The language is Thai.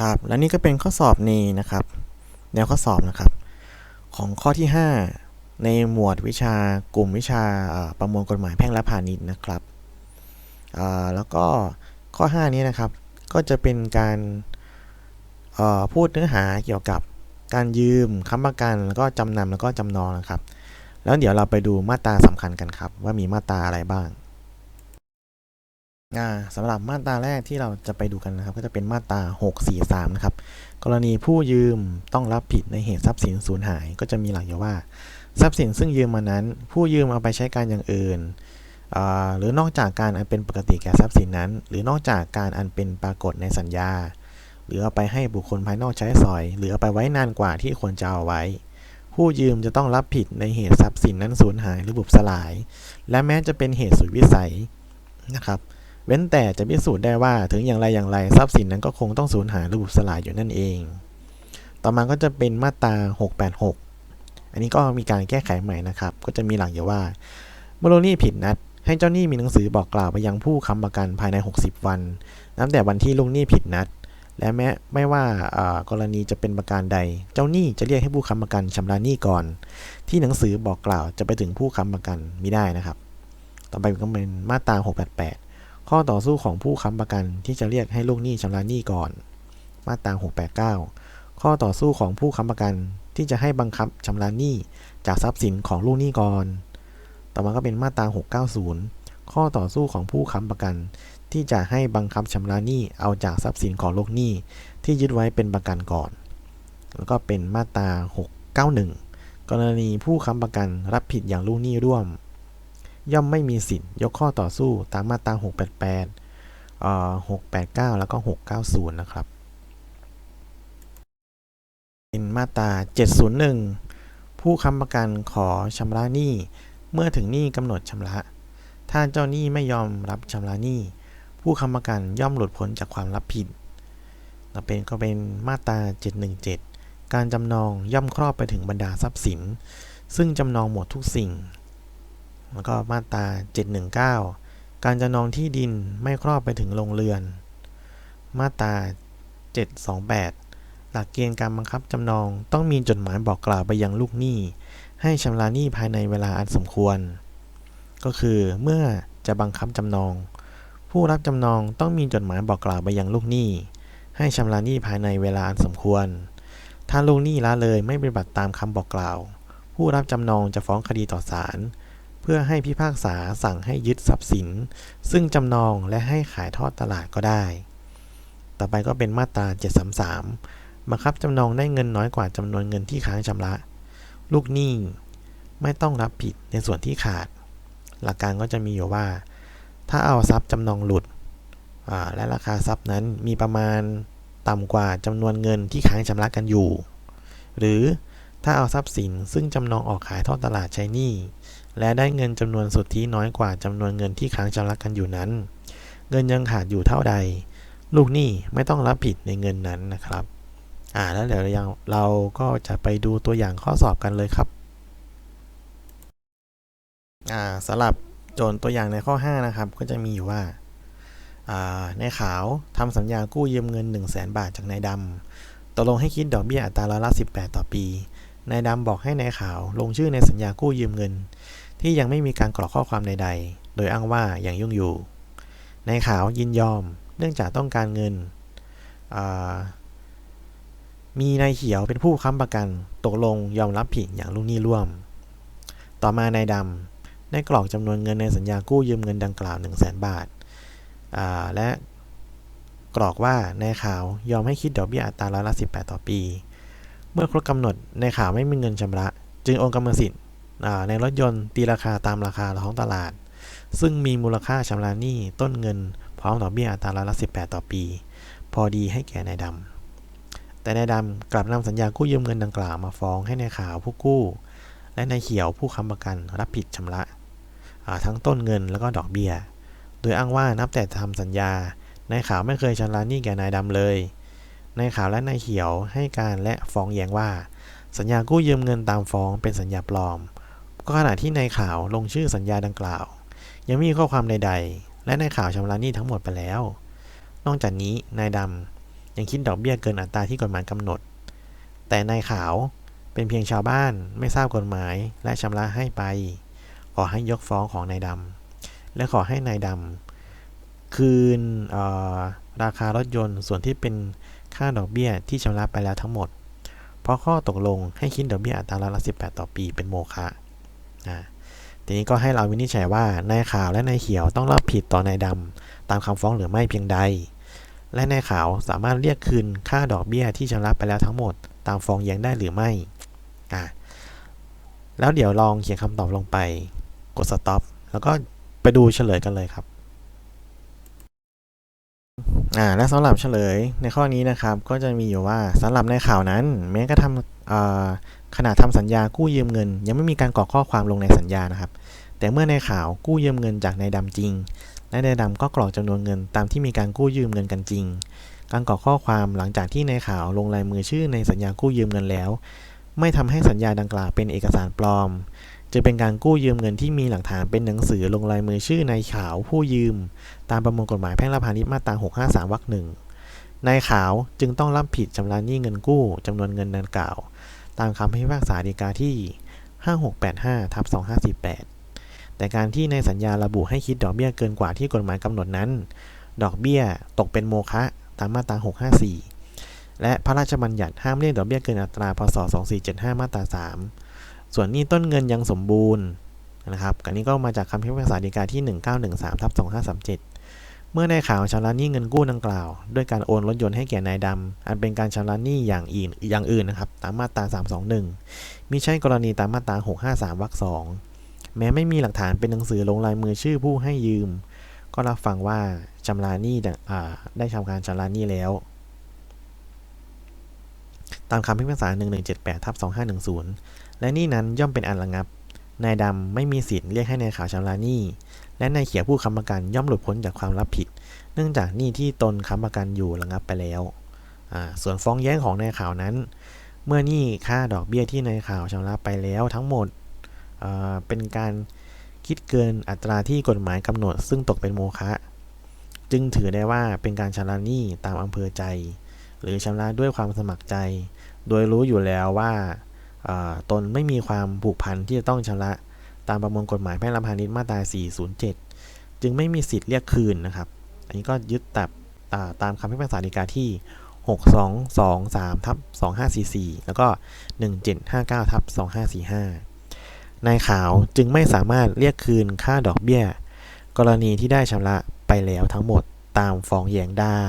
ครับ และนี่ก็เป็นข้อสอบนี้นะครับ แนวข้อสอบนะครับ ของข้อที่ 5 ในหมวดวิชากลุ่มวิชาประมวลกฎหมายแพ่งและพาณิชย์นะครับแล้วก็ข้อ 5 นี้นะครับ ก็จะเป็นการพูดเนื้อหาเกี่ยวกับการยืมค้ำประกันแล้วก็จำนำแล้วก็จำนองนะครับ แล้วเดี๋ยวเราไปดูมาตราสำคัญกันครับ ว่ามีมาตราอะไรบ้าง สำหรับมาตราแรกที่เราจะไปดูกันนะครับ ก็จะเป็นมาตรา 643 นะครับ กรณีผู้ยืมต้องรับผิดในเหตุทรัพย์สินสูญหาย ก็จะมีหลักอยู่ว่า ทรัพย์สินซึ่งยืมมานั้น ผู้ยืมเอาไปใช้การอย่างอื่น หรือนอกจากการอันเป็นปกติแก่ทรัพย์สินนั้น หรือนอกจากการอันเป็นปรากฏในสัญญา หรือเอาไปให้บุคคลภายนอกใช้สอย หรือเอาไปไว้นานกว่าที่ควรจะเอาไว้ ผู้ยืมจะต้องรับผิดในเหตุทรัพย์สินนั้นสูญหายหรือบุบสลาย และแม้จะเป็นเหตุสุดวิสัยนะครับ เว้นแต่จะพิสูจน์ได้ว่าถึงอย่างไรอย่างไรทรัพย์สินนั้นก็คงต้องสูญหายหรือบุบสลายอยู่นั่นเอง ต่อมาก็จะเป็นมาตรา 686 อันนี้ก็มีการแก้ไขใหม่นะครับ ก็จะมีหลักอยู่ว่าเมื่อลูกหนี้ผิดนัด ให้เจ้าหนี้มีหนังสือบอกกล่าวไปยังผู้ค้ำประกันภายใน 60 วันนับแต่วันที่ลูกหนี้ผิดนัด และแม้ไม่ว่ากรณีจะเป็นประการใด เจ้าหนี้จะเรียกให้ผู้ค้ำประกันชำระหนี้ก่อน ที่หนังสือบอกกล่าวจะไปถึงผู้ค้ำประกันมิได้นะครับ ต่อไปก็เป็นมาตรา 688 ข้อต่อสู้ของผู้ค้ำประกันที่จะเรียกให้ลูกหนี้ชำระหนี้ก่อน มาตรา 689 ข้อต่อสู้ของผู้ค้ำประกันที่จะให้บังคับชำระหนี้จากทรัพย์สินของลูกหนี้ก่อน ต่อมาก็เป็นมาตรา 690 ข้อต่อสู้ของผู้ค้ำประกัน ที่จะให้บังคับชำระหนี้เอาจากทรัพย์สินของลูกหนี้ที่ยึดไว้เป็นประกันก่อน แล้วก็เป็นมาตรา 691 กรณีผู้ค้ำประกันรับผิดอย่างลูกหนี้ร่วม ย่อมไม่มีสิทธิ์ยกข้อต่อสู้ตามมาตรา 688เอ่อ689 แล้วก็ 690 นะครับเป็นมาตรา 701 ผู้ค้ำประกันขอชำระหนี้ เมื่อถึงหนี้กำหนดชำระ ถ้าเจ้าหนี้ไม่ยอมรับชำระหนี้ ผู้ค้ำประกันย่อมหลุดพ้นจากความรับผิดต่อเป็นก็เป็นมาตรา 717 การจำนองย่อมครอบไปถึงบรรดาทรัพย์สิน ซึ่งจำนองหมดทุกสิ่ง แล้วก็มาตรา 719 การจำนองที่ดินไม่ครอบไปถึงโรงเรือน มาตรา 728 หลักเกณฑ์การบังคับจำนองต้องมีจดหมายบอกกล่าวไปยังลูกหนี้ ให้ชำระหนี้ภายในเวลาอันสมควร ก็คือเมื่อจะบังคับจำนอง ผู้รับจำนองต้องมีจดหมายบอกกล่าวไปยังลูกหนี้ ให้ชำระหนี้ภายในเวลาอันสมควร ถ้าลูกหนี้ละเลยไม่ปฏิบัติตามคำบอกกล่าว ผู้รับจำนองจะฟ้องคดีต่อศาล พื่อให้พิพากษาสั่งให้ยึดทรัพย์สิน ซึ่งจำนองและให้ขายทอดตลาดก็ได้ ต่อไปก็เป็นมาตรา 733บังคับจำนองได้เงินน้อยกว่าจำนวนเงินที่ค้างชำระ ลูกหนี้ไม่ต้องรับผิดในส่วนที่ขาด หลักการก็จะมีอยู่ว่า ถ้าเอาทรัพย์จำนองหลุด และราคาทรัพย์นั้นมีประมาณต่ำกว่าจำนวนเงินที่ค้างชำระกันอยู่ หรือถ้าเอาทรัพย์สินซึ่งจำนองออกขายทอดตลาดใช้หนี้ และได้เงินจำนวนสุทธิน้อยกว่าจำนวนเงินที่ค้างชำระกันอยู่นั้น เงินยังขาดอยู่เท่าใด ลูกหนี้ไม่ต้องรับผิดในเงินนั้นนะครับ อ่าแล้วเดี๋ยวเราเราก็จะไปดูตัวอย่างข้อสอบกันเลยครับอ่าสำหรับโจทย์ตัวอย่างในข้อ 5 นะครับ ก็จะมีอยู่ว่าอ่าในขาวทำสัญญากู้ยืมเงิน 1 0 0 0 0แบาทจากนายดำตกลงให้คิดดอกเบี้ยอัตราร้อยละ18 ต่อปี นายดำบอกให้นายขาวลงชื่อในสัญญากู้ยืมเงิน ที่ยังไม่มีการกรอกข้อความใด ๆ โดยอ้างว่าอย่างยุ่งอยู่ ในายขาวยินยอม เนื่องจากต้องการเงิน มีนายเขียวเป็นผู้ค้ำประกัน ตกลงยอมรับผิดอย่างลูกหนี้ร่วม ต่อมานายดำได้กรอกจำนวนเงินในสัญญากู้ยืมเงินดังกล่าว 1 0 0 0 0แบาทาและกรอกว่านายขาวยอมให้คิดดอกเบี้ยอัตราร้อยละ18 ต่อปี เมื่อครบกำหนดนายขาวไม่มีเงินชำระ จึงโอนกรรมสิทธิ์ ในรถยนต์ตีราคาตามราคาท้องตลาด ซึ่งมีมูลค่าชำระหนี้ต้นเงิน พร้อมดอกเบี้ยอัตราร้อยละ18 ต่อปี พอดีให้แก่นายดำแต่นายดำกลับนำสัญญากู้ยืมเงินดังกล่าวมาฟ้องให้นายขาวผู้กู้ และนายเขียวผู้ค้ำประกันรับผิดชำระทั้งต้นเงินแล้วก็ดอกเบี้ย โดยอ้างว่านับแต่ทำสัญญานายขาวไม่เคยชำระหนี้แก่นายดำเลย นายขาวและนายเขียวให้การและฟ้องแย้งว่า สัญญากู้ยืมเงินตามฟ้องเป็นสัญญาปลอม ก็ขณะที่นายขาวลงชื่อสัญญาดังกล่าว ยังไม่มีข้อความใดๆ และนายขาวชำระหนี้ทั้งหมดไปแล้ว นอกจากนี้นายดำยังคิดดอกเบี้ยเกินอัตราที่กฎหมายกำหนด แต่นายขาวเป็นเพียงชาวบ้านไม่ทราบกฎหมายและชำระให้ไป ขอให้ยกฟ้องของนายดำและขอให้นายดำคืนออราคารถยนต์ส่วนที่เป็นค่าดอกเบี้ยที่ชำระไปแล้วทั้งหมด เพราะข้อตกลงให้คิดดอกเบี้ยอัตราละ18ต่อปีเป็นโมฆะ ทีนี้ก็ให้เราวินิจฉัยว่านายขาวและนายเขียวต้องรับผิดต่อนายดำตามคำฟ้องหรือไม่เพียงใด และนายขาวสามารถเรียกคืนค่าดอกเบี้ยที่ชำระไปแล้วทั้งหมด ตามฟ้องแย้งได้หรือไม่อ่าแล้วเดี๋ยวลองเขียนคำตอบลงไปกด stop แล้วก็ไปดูเฉลยกันเลยครับอ่าและสำหรับเฉลยในข้อนี้นะครับ ก็จะมีอยู่ว่าสำหรับในข่าวนั้น แม้กระทำ ขณะทำสัญญากู้ยืมเงิน ยังไม่มีการกรอกข้อความลงในสัญญานะครับ แต่เมื่อในข่าวกู้ยืมเงินจากนายดำจริงและนายดำก็กรอกจำนวนเงินตามที่มีการกู้ยืมเงินกันจริง การกรอกข้อความหลังจากที่ในข่าวลงลายมือชื่อในสัญญากู้ยืมเงินแล้ว ไม่ทำให้สัญญาดังกล่าวเป็นเอกสารปลอม จะเป็นการกู้ยืมเงินที่มีหลักฐานเป็นหนังสือลงลายมือชื่อนายขาวผู้ยืม ตามประมวลกฎหมายแพ่งและพาณิชย์มาตรา 653วรรคหนึ่งนายขาวจึงต้องรับผิดชำระหนี้เงินกู้จำนวนเงินดังกล่าว ตามคำพิพากษาฎีกาที่ 5685ทับ2548 แต่การที่ในสัญญาระบุให้คิดดอกเบี้ยเกินกว่าที่กฎหมายกำหนดนั้น ดอกเบี้ยตกเป็นโมฆะตามมาตรา 654 และพระราชบัญญัติห้ามเรียกดอกเบี้ยเกินอัตราพศ2475 มาตรา 3 ส่วนนี้ต้นเงินยังสมบูรณ์นะครับอันนี้ก็มาจากคำพิพากษาฎีกาที่ 1913ทับ2537 เมื่อในข่าวชำระหนี้เงินกู้ดังกล่าว ด้วยการโอนรถยนต์ให้แก่นายดำ อันเป็นการชำระหนี้อย่างอื่นอย่างอื่นนะครับ ตามมาตรา 321มิใช่กรณีตามมาตรา 653วรรคสองแม้ไม่มีหลักฐานเป็นหนังสือลงลายมือชื่อผู้ให้ยืม ก็รับฟังว่าชำระหนี้อ่ได้ทำการชำระหนี้แล้ว ตามคำพิพากษา1178ทับ2510 และหนี้นั้นย่อมเป็นอันระงับ นายดำไม่มีสิทธิ์เรียกให้นายขาวชำระหนี้ และนายเขียวผู้ค้ำประกันย่อมหลุดพ้นจากความรับผิด เนื่องจากหนี้ที่ตนค้ำประกันอยู่ระงับไปแล้ว ส่วนฟ้องแย้งของนายข่าวนั้น เมื่อหนี้ค่าดอกเบี้ยที่นายข่าวชำระไปแล้วทั้งหมดอ่าเป็นการคิดเกินอัตราที่กฎหมายกำหนด ซึ่งตกเป็นโมฆะจึงถือได้ว่าเป็นการชำระหนี้ตามอำเภอใจ หรือชำระด้วยความสมัครใจ โดยรู้อยู่แล้วว่า ตนไม่มีความผูกพันที่จะต้องชำระตามประมวลกฎหมายแพ่งและพาณิชย์มาตรา 407 จึงไม่มีสิทธิ์เรียกคืนนะครับ อันนี้ก็ยึดตับอ่าตามคำพิพากษาฎีกาที่ 6223ทับ2544 แล้วก็ 1759ทับ2545 นายขาวจึงไม่สามารถเรียกคืนค่าดอกเบี้ย กรณีที่ได้ชำระไปแล้วทั้งหมดตามฟ้องแย้งได้